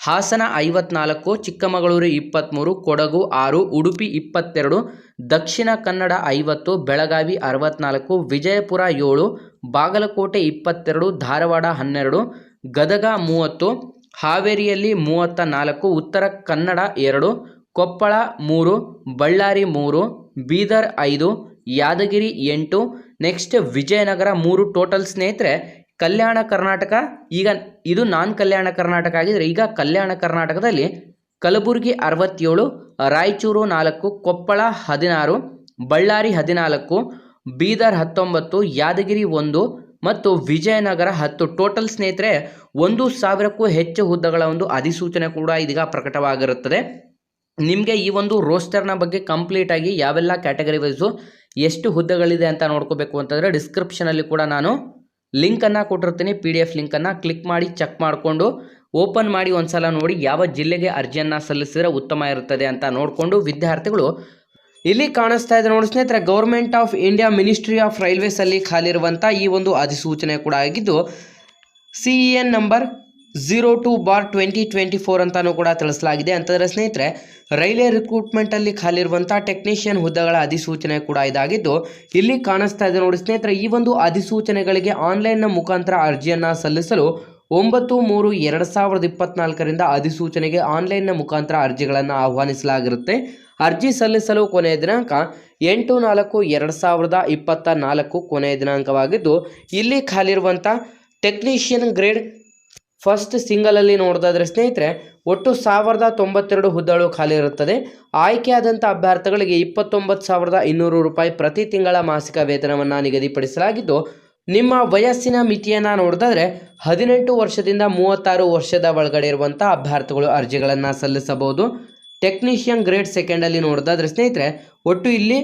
ಹಾಸನ ಐವತ್ನಾಲ್ಕು, ಚಿಕ್ಕಮಗಳೂರು ಇಪ್ಪತ್ತ್ಮೂರು ಕೊಡಗು ಆರು, ಉಡುಪಿ ಇಪ್ಪತ್ತೆರಡು ದಕ್ಷಿಣ ಕನ್ನಡ ಐವತ್ತು, ಬೆಳಗಾವಿ ಅರವತ್ನಾಲ್ಕು, ವಿಜಯಪುರ ಏಳು, ಬಾಗಲಕೋಟೆ ಇಪ್ಪತ್ತೆರಡು, ಧಾರವಾಡ ಹನ್ನೆರಡು, ಗದಗ ಮೂವತ್ತು, ಹಾವೇರಿಯಲ್ಲಿ ಮೂವತ್ತ ನಾಲ್ಕು, ಉತ್ತರ ಕನ್ನಡ ಎರಡು, ಕೊಪ್ಪಳ ಮೂರು, ಬಳ್ಳಾರಿ ಮೂರು, ಬೀದರ್ ಐದು, ಯಾದಗಿರಿ ಎಂಟು, ನೆಕ್ಸ್ಟ್ ವಿಜಯನಗರ ಮೂರು ಟೋಟಲ್ ಸ್ನೇಹಿತರೆ, ಕಲ್ಯಾಣ ಕರ್ನಾಟಕ, ಈಗ ಇದು ನಾನ್ ಕಲ್ಯಾಣ ಕರ್ನಾಟಕ ಆಗಿದ್ರೆ ಈಗ ಕಲ್ಯಾಣ ಕರ್ನಾಟಕದಲ್ಲಿ ಕಲಬುರಗಿ ಅರವತ್ತೇಳು, ರಾಯಚೂರು ನಾಲ್ಕು, ಕೊಪ್ಪಳ ಹದಿನಾರು, ಬಳ್ಳಾರಿ ಹದಿನಾಲ್ಕು, ಬೀದರ್ ಹತ್ತೊಂಬತ್ತು, ಯಾದಗಿರಿ ಒಂದು ಮತ್ತು ವಿಜಯನಗರ ಹತ್ತು. ಟೋಟಲ್ ಸ್ನೇಹಿತರೆ, ಒಂದು ಸಾವಿರಕ್ಕೂ ಹೆಚ್ಚು ಹುದ್ದೆಗಳ ಒಂದು ಅಧಿಸೂಚನೆ ಕೂಡ ಇದೀಗ ಪ್ರಕಟವಾಗಿರುತ್ತದೆ. ನಿಮಗೆ ಈ ಒಂದು ರೋಸ್ಟರ್ನ ಬಗ್ಗೆ ಕಂಪ್ಲೀಟಾಗಿ ಯಾವೆಲ್ಲ ಕ್ಯಾಟಗರಿ ವೈಸು ಎಷ್ಟು ಹುದ್ದೆಗಳಿದೆ ಅಂತ ನೋಡ್ಕೋಬೇಕು ಅಂತಂದರೆ ಡಿಸ್ಕ್ರಿಪ್ಷನಲ್ಲಿ ಕೂಡ ನಾನು ಲಿಂಕನ್ನು ಕೊಟ್ಟಿರ್ತೀನಿ. ಪಿ ಡಿ ಎಫ್ ಲಿಂಕನ್ನು ಕ್ಲಿಕ್ ಮಾಡಿ ಚೆಕ್ ಮಾಡಿಕೊಂಡು ಓಪನ್ ಮಾಡಿ ಒಂದ್ಸಲ ನೋಡಿ ಯಾವ ಜಿಲ್ಲೆಗೆ ಅರ್ಜಿಯನ್ನು ಸಲ್ಲಿಸಿದರೆ ಉತ್ತಮ ಇರುತ್ತದೆ ಅಂತ ನೋಡಿಕೊಂಡು ವಿದ್ಯಾರ್ಥಿಗಳು ಇಲ್ಲಿ ಕಾಣಿಸ್ತಾ ಇದೆ ನೋಡಿ ಸ್ನೇಹಿತರೆ government of India ministry of railways ಅಲ್ಲಿ ಖಾಲಿರುವಂಥ ಈ ಒಂದು ಅಧಿಸೂಚನೆ ಕೂಡ ಆಗಿದ್ದು C N number zero two bar twenty twenty four ಅಂತಾನೂ ಕೂಡ ತಿಳಿಸಲಾಗಿದೆ. ಅಂತಂದರೆ ಸ್ನೇಹಿತರೆ, ರೈಲ್ವೆ ರಿಕ್ರೂಟ್ಮೆಂಟಲ್ಲಿ ಖಾಲಿರುವಂಥ ಟೆಕ್ನಿಷಿಯನ್ ಹುದ್ದೆಗಳ ಅಧಿಸೂಚನೆ ಕೂಡ ಇದಾಗಿದ್ದು, ಇಲ್ಲಿ ಕಾಣಿಸ್ತಾ ಇದೆ ನೋಡಿ ಸ್ನೇಹಿತರೆ, ಈ ಒಂದು ಅಧಿಸೂಚನೆಗಳಿಗೆ ಆನ್ಲೈನ್ನ ಮುಖಾಂತರ ಅರ್ಜಿಯನ್ನು ಸಲ್ಲಿಸಲು ಒಂಬತ್ತು ಮೂರು ಎರಡು ಸಾವಿರದ ಇಪ್ಪತ್ನಾಲ್ಕರಿಂದ ಅಧಿಸೂಚನೆಗೆ ಆನ್ಲೈನ್ನ ಮುಖಾಂತರ ಅರ್ಜಿಗಳನ್ನು ಆಹ್ವಾನಿಸಲಾಗಿರುತ್ತೆ. ಅರ್ಜಿ ಸಲ್ಲಿಸಲು ಕೊನೆಯ ದಿನಾಂಕ ಎಂಟು ನಾಲ್ಕು ಎರಡು ಸಾವಿರದ ಇಪ್ಪತ್ತ ನಾಲ್ಕು ಕೊನೆಯ ದಿನಾಂಕವಾಗಿದ್ದು, ಇಲ್ಲಿ ಖಾಲಿರುವಂಥ ಟೆಕ್ನಿಷಿಯನ್ ಗ್ರೇಡ್ ಫಸ್ಟ್ ಸಿಂಗಲಲ್ಲಿ ನೋಡೋದಾದರೆ ಸ್ನೇಹಿತರೆ, ಒಟ್ಟು ಸಾವಿರದ ತೊಂಬತ್ತೆರಡು ಹುದ್ದೆಗಳು ಖಾಲಿ ಇರುತ್ತದೆ. ಆಯ್ಕೆಯಾದಂಥ ಅಭ್ಯರ್ಥಿಗಳಿಗೆ ಇಪ್ಪತ್ತೊಂಬತ್ತು ಸಾವಿರದ ಇನ್ನೂರು ರೂಪಾಯಿ ಪ್ರತಿ ತಿಂಗಳ ಮಾಸಿಕ ವೇತನವನ್ನು ನಿಗದಿಪಡಿಸಲಾಗಿದ್ದು ನಿಮ್ಮ ವಯಸ್ಸಿನ ಮಿತಿಯನ್ನು ನೋಡಿದ್ರೆ ಹದಿನೆಂಟು ವರ್ಷದಿಂದ ಮೂವತ್ತಾರು ವರ್ಷದ ಒಳಗಡೆ ಇರುವಂಥ ಅಭ್ಯರ್ಥಿಗಳು ಅರ್ಜಿಗಳನ್ನು ಸಲ್ಲಿಸಬಹುದು. ಟೆಕ್ನಿಷಿಯನ್ ಗ್ರೇಡ್ ಸೆಕೆಂಡಲ್ಲಿ ನೋಡೋದಾದ್ರೆ ಸ್ನೇಹಿತರೆ, ಒಟ್ಟು ಇಲ್ಲಿ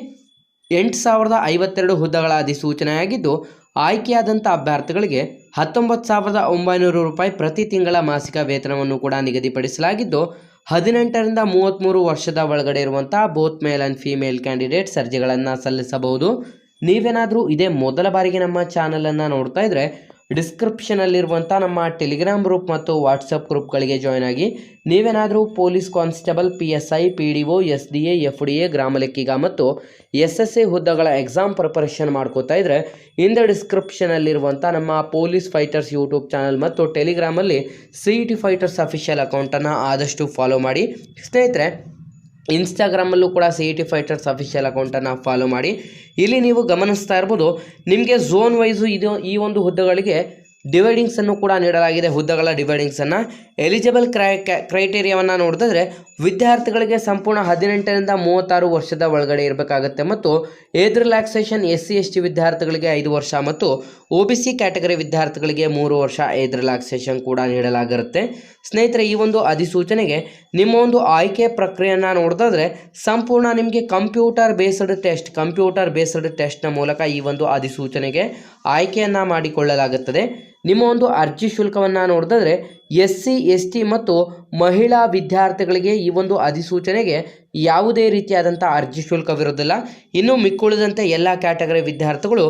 ಎಂಟು ಸಾವಿರದ ಐವತ್ತೆರಡು ಹುದ್ದೆಗಳ ಅಧಿಸೂಚನೆಯಾಗಿದ್ದು ಆಯ್ಕೆಯಾದಂಥ ಅಭ್ಯರ್ಥಿಗಳಿಗೆ ಹತ್ತೊಂಬತ್ತು ಸಾವಿರದ ಒಂಬೈನೂರು ರೂಪಾಯಿ ಪ್ರತಿ ತಿಂಗಳ ಮಾಸಿಕ ವೇತನವನ್ನು ಕೂಡ ನಿಗದಿಪಡಿಸಲಾಗಿದ್ದು, ಹದಿನೆಂಟರಿಂದ ಮೂವತ್ತ್ಮೂರು ವರ್ಷದ ಒಳಗಡೆ ಇರುವಂಥ both male and female candidates ಅರ್ಜಿಗಳನ್ನು ಸಲ್ಲಿಸಬಹುದು. ನೀವೇನಾದರೂ ಇದೇ ಮೊದಲ ಬಾರಿಗೆ ನಮ್ಮ ಚಾನಲನ್ನು ನೋಡ್ತಾ ಇದ್ದರೆ ಡಿಸ್ಕ್ರಿಪ್ಷನಲ್ಲಿರುವಂಥ ನಮ್ಮ ಟೆಲಿಗ್ರಾಮ್ ಗ್ರೂಪ್ ಮತ್ತು ವಾಟ್ಸಪ್ ಗ್ರೂಪ್ಗಳಿಗೆ ಜಾಯ್ನ್ ಆಗಿ, ನೀವೇನಾದರೂ police constable, P S I, P D O, S D A, F D A ಗ್ರಾಮ ಲೆಕ್ಕಿಗ ಮತ್ತು ಎಸ್ ಎಸ್ ಎ ಹುದ್ದೆಗಳ ಎಕ್ಸಾಮ್ ಪ್ರಿಪರೇಷನ್ ಮಾಡ್ಕೋತಾ ಇದ್ದರೆ ಇಂದ ಡಿಸ್ಕ್ರಿಪ್ಷನಲ್ಲಿರುವಂಥ ನಮ್ಮ ಪೊಲೀಸ್ ಫೈಟರ್ಸ್ ಯೂಟ್ಯೂಬ್ ಚಾನಲ್ ಮತ್ತು ಟೆಲಿಗ್ರಾಮಲ್ಲಿ, C E T fighters official ಅಕೌಂಟನ್ನು ಆದಷ್ಟು ಫಾಲೋ ಮಾಡಿ. ಸ್ನೇಹಿತರೆ ಇನ್ಸ್ಟಾಗ್ರಾಮಲ್ಲೂ ಕೂಡ C E T fighters official ಅಕೌಂಟನ್ನು ಫಾಲೋ ಮಾಡಿ. ಇಲ್ಲಿ ನೀವು ಗಮನಿಸ್ತಾ ಇರ್ಬೋದು, ನಿಮಗೆ ಝೋನ್ ವೈಸು ಇದು ಈ ಒಂದು ಹುದ್ದೆಗಳಿಗೆ ಡಿವೈಡಿಂಗ್ಸನ್ನು ಕೂಡ ನೀಡಲಾಗಿದೆ. ಹುದ್ದೆಗಳ ಡಿವೈಡಿಂಗ್ಸನ್ನು ಎಲಿಜಿಬಲ್ ಕ್ರೈ ಕ್ರೈಟೇರಿಯಾವನ್ನು ನೋಡಿದ್ರೆ ವಿದ್ಯಾರ್ಥಿಗಳಿಗೆ ಸಂಪೂರ್ಣ ಹದಿನೆಂಟರಿಂದ ಮೂವತ್ತಾರು ವರ್ಷದ ಒಳಗಡೆ ಇರಬೇಕಾಗುತ್ತೆ. ಮತ್ತು age relaxation S C S T ವಿದ್ಯಾರ್ಥಿಗಳಿಗೆ ಐದು ವರ್ಷ ಮತ್ತು ಒ ಬಿ ಸಿ ಕ್ಯಾಟಗರಿ ವಿದ್ಯಾರ್ಥಿಗಳಿಗೆ ಮೂರು ವರ್ಷ ಏಜ್ ರಿಲ್ಯಾಕ್ಸೇಷನ್ ಕೂಡ ನೀಡಲಾಗಿರುತ್ತೆ. ಸ್ನೇಹಿತರೆ, ಈ ಒಂದು ಅಧಿಸೂಚನೆಗೆ ನಿಮ್ಮ ಒಂದು ಆಯ್ಕೆ ಪ್ರಕ್ರಿಯೆಯನ್ನು ನೋಡಿದ್ರೆ ಸಂಪೂರ್ಣ ನಿಮಗೆ computer based test computer based ಟೆಸ್ಟ್ನ ಮೂಲಕ ಈ ಒಂದು ಅಧಿಸೂಚನೆಗೆ ಆಯ್ಕೆಯನ್ನು ಮಾಡಿಕೊಳ್ಳಲಾಗುತ್ತದೆ. ನಿಮ್ಮ ಒಂದು ಅರ್ಜಿ ಶುಲ್ಕವನ್ನು ನೋಡಿದ್ರೆ ಎಸ್ ಸಿ ಎಸ್ ಟಿ ಮತ್ತು ಮಹಿಳಾ ವಿದ್ಯಾರ್ಥಿಗಳಿಗೆ ಈ ಒಂದು ಅಧಿಸೂಚನೆಗೆ ಯಾವುದೇ ರೀತಿಯಾದಂಥ ಅರ್ಜಿ ಶುಲ್ಕವಿರೋದಿಲ್ಲ ಇನ್ನು ಮಿಕ್ಕುಳಿದಂತೆ ಎಲ್ಲ ಕ್ಯಾಟಗರಿ ವಿದ್ಯಾರ್ಥಿಗಳು